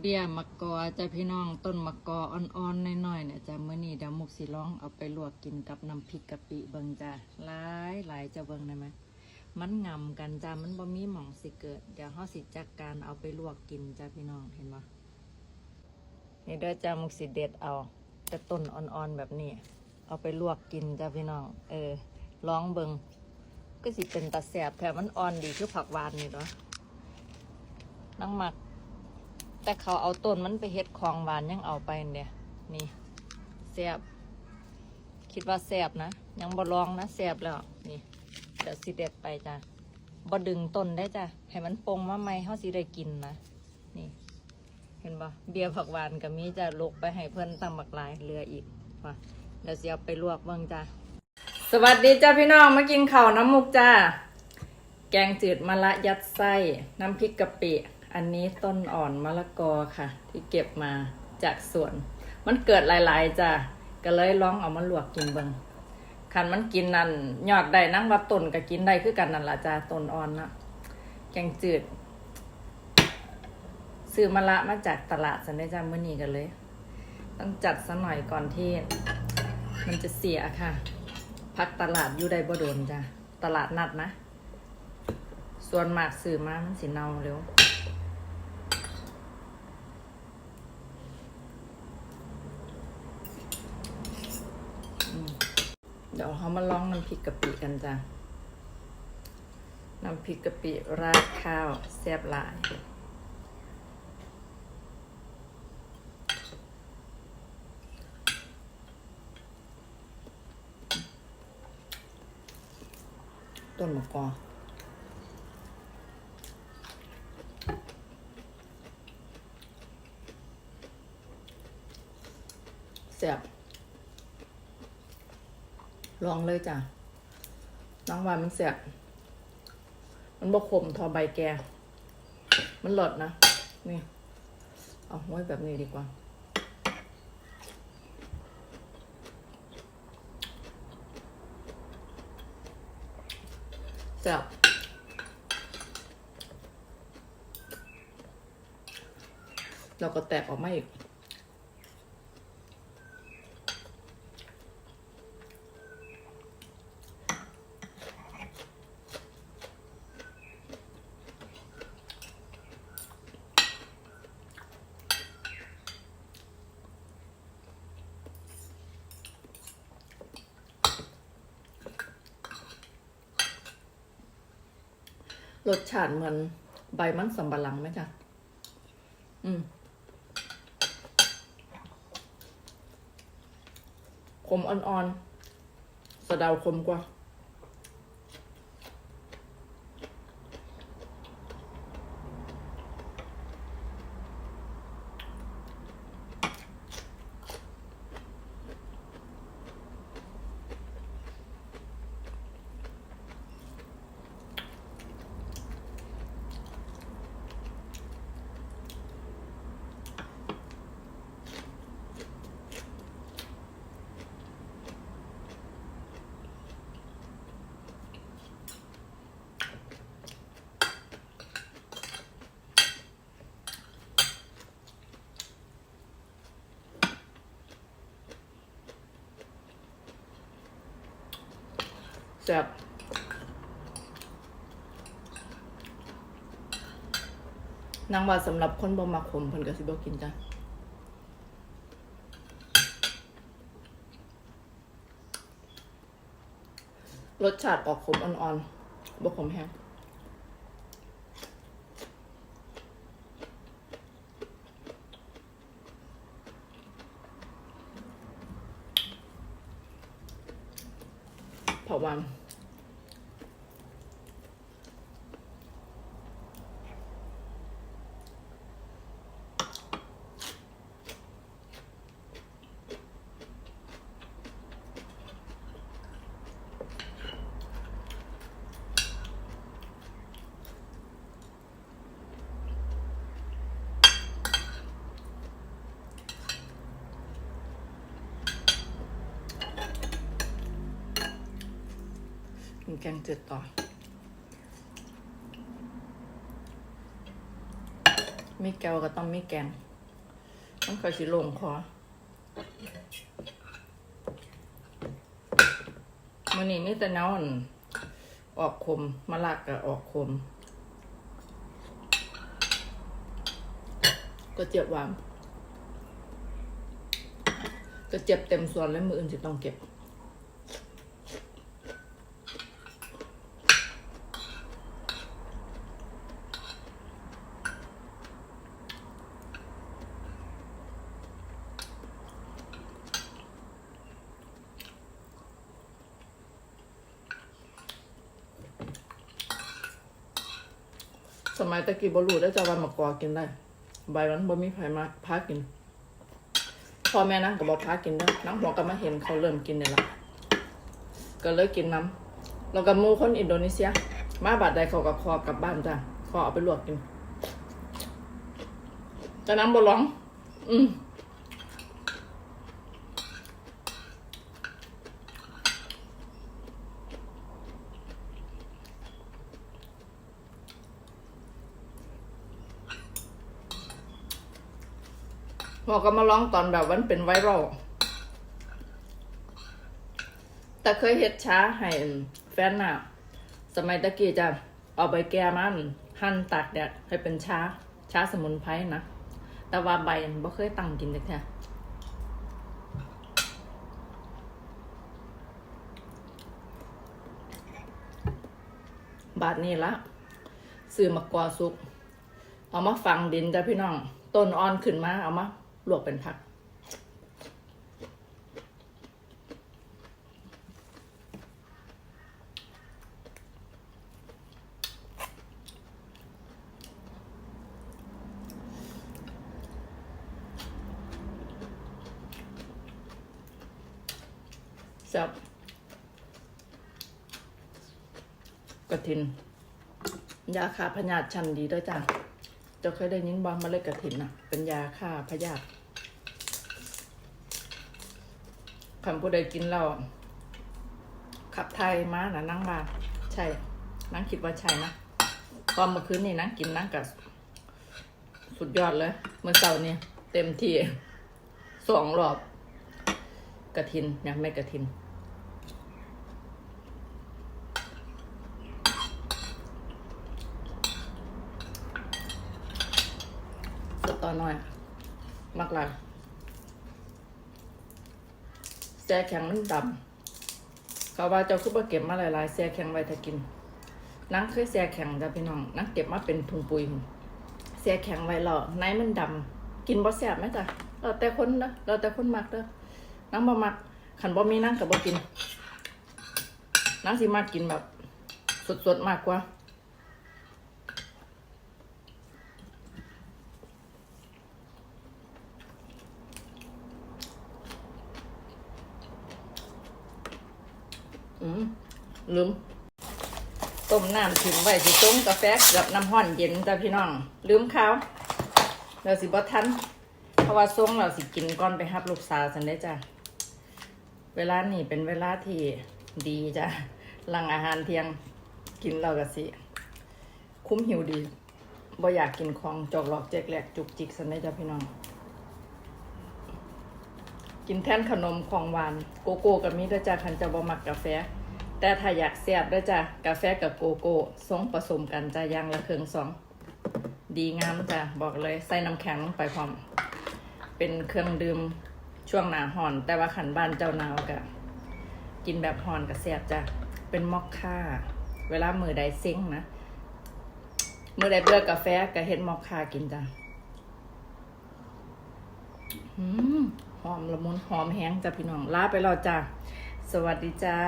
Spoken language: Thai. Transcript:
เบี้ยมะกอจ้ะพี่น้องต้นมะกออ่อนๆน้อยๆเนี่ยจ้ะมื้อนี้เดี๋ยวมุกสิลองเอาไปลวกกินกับน้ำพริกกะปิเบิ่งจ้ะหลายหลายจะเบิ่งได้ไหมมันงำกันจ้ะมันบ่มีหม่องสิเกิด เดี๋ยวเฮาสิจัดการเอาไปลวกกินจ้ะพี่น้องเห็นบ่นี่เด้อจ้ะมุกสิเด็ดเอาแต่ต้นอ่อนๆแบบนี้เอาไปลวกกินจ้ะพี่น้อง เออลองเบิงก็สิเป็นตาแสบแถมมันอ่อนดีคือผักหวานนี่เนาะนั่งหมัก แต่เขาเอาต้นมันไปเฮ็ดของหวานยังเอาไปเนี่ยนี่แซบคิดว่าแซบนะ ยังบ่ลองนะแซบแล้วนี่เดี๋ยวสิเด็ดไปจ้ะบ่ดึงต้นได้จ้ะให้มันปงมาใหม่เฮาสิได้กินนะนี่ เห็นบ่เบียร์ผักหวานก็มีจะลกไปให้เพิ่อนตำบักลายเหลืออีกว่ะเดี๋ยวสิเอาไปลวกเบิ่งจ้ะสวัสดีจ้าพี่น้องมากินข้าวน้ำมุกจ้าแกงจืดมะละยัดไส้น้ำพริกกะปิ อันนี้ต้นอ่อนมะละกอค่ะ ที่เก็บมาจากสวน มันเกิดหลายๆจ้ะก็เลยลองเอามาลวกกินเบิงคันมันกินนั่นยอดได้นั่งว่าต้นก็กินได้คือกันนั่นละจ้ะต้นอ่อนนะแกงจืด ซื้อมะละมาจากตลาดสันได้จ้ะเมื่อนี้กันเลย ต้องจัดซะหน่อยก่อนที่ มันจะเสียค่ะ พักตลาดอยู่ได้บ่โดนจ้ะตลาดนัดนะ ส่วนมากซื้อมามันสิเน่าเร็ว อืมเดี๋ยวเขามาลองน้ำพริกกะปิกันจ้ะ น้ำพริกกะปิราดข้าวแซ่บหลายต้นมะกอแซ่บ ลองเลยจ้ะน้องวานมันแซ่บมันบกขมทอใบแก มันหลดนะ นี่ เอาไว้แบบนี้ดีกว่าแซ่บเราก็แตกออกมาอีก รสชาติเหมือนใบมันสำปะหลังไหมจ๊ะ อืม ขมอ่อนๆสะเดาขมกว่า ซ่บนางว่าสำหรับคนบ่มักขมเพิ่นก็สิบ่กินจ้ะรสชาติออกขมอ่อนๆบ่ขมแห้งเผ แกงจืดต่อ มีแกวก็ต้องมีแกงมันค่อยสิลงคอมันนี้มีแต่นอน ออกคมมะลักกับออกคม ก็เจ็บหวานก็เจ็บเต็มส่วนแล้วมืออื่นจะต้องเก็บ มัยตะกี้บรูได้จะวันมะกอกินได้ ใบมันบ่มีไผมาพากินพ่อแม่นั่งก็บอกพากินได้นั่งหัวก็มาเห็นเขาเริ่มกินเนี่ยละก็เลยกินน้ำเรากับมูคนอินโดนีเซีย มาบาดใดเขากับคอกลับบ้านจ้ะคอเอาไปลวกกินแต่น้ำบ่ร้อง อืม หัวก็มาร้องตอนแบบวันเป็นไวรัลแต่เคยเฮ็ดช้าให้แฟนน่ะสมัยตะกี้จะเอาใบแก้มันหั่นตากแดดให้เป็นช้าช้าสมุนไพรนะแต่ว่าใบมันบ่เคยตั้งกินจักแท้บาทนี้ละซื้อมะกอสุก เอามาฝังดินจ้ะพี่น้อง ต้นอ่อนขึ้นมา เอามา ลวกเป็นผักแซ่บกระถิน ยาฆ่าพยาธิชั้นดีด้วยจ้ะ จะเคยได้ยินบ้างมาเลยกระถินน่ะเป็นยาฆ่าพยาธิคำผู้ใดกินเราขับไทยมานะนั่งบาใช่นั่งคิดว่าใช่นะตอนเมื่อคืนนี่นั่งกินนั่งกับสุดยอดเลยเมื่อเช้านี่เต็มที่สองรอบกระถินยังไม่กระถิน ตอน้อยมากหลายแซ่แข็งมันดำเขาว่าเจ้าคือบ่เก็บมาหลายๆแซ่แข็งไว้ถ้ากินนังเคยแซ่แข็งจ้ะพี่น้องนังเก็บมาเป็นถุงปุ๋ยแซ่แข็งไว้แล้วในมันดำกินบ่แซ่บไหมจ้ะเราแต่คนเด้อเราแต่คนมักเด้อนังบ่มักขันบ่มีนังกับบ่กินนังสิมักกินแบบสดๆมากกว่า อืม ลืมต้มน้ำถึงไว้สิต้มกาแฟกับน้ำห้อนเย็นจ้ะพี่น้อง ลืมข้าวเราสิบ่ทันเพราะว่าส่งเราสิกินก่อนไปรับลูกสาวสันได้จ้ะเวลานี่เป็นเวลาที่ดีจ้ะหลังอาหารเที่ยงกินเราก็สิ คุ้มหิวดีบ่อยากกินของจอกหลอกแจกแหลกจุกจิกสันได้จ้ะพี่น้อง กินแท่นขนมของหวาน โกโก้กับมีด้วยจ้ะคันจะบ่มักกาแฟ แต่ถ้าอยากแซ่บด้วยจ้ะกาแฟกับโกโก้สองผสมกันจะย่างละเครื่องสอง ดีงามจ้ะบอกเลยใส่น้ำแข็งลงไปพร้อม เป็นเครื่องดื่มช่วงหนาห่อน แต่ว่าขันบ้านเจ้าหนาวกะกินแบบห่อนกับแซ่บจ้ะเป็นมอคค่า เวลามือใดเซ็งนะมือใดเบื่อกาแฟก็เฮ็ดมอคค่ากินจ้ะหอมละมุนหอมแห้งจ้ะพี่น้องลาไปแล้วจ้ะสวัสดีจ้า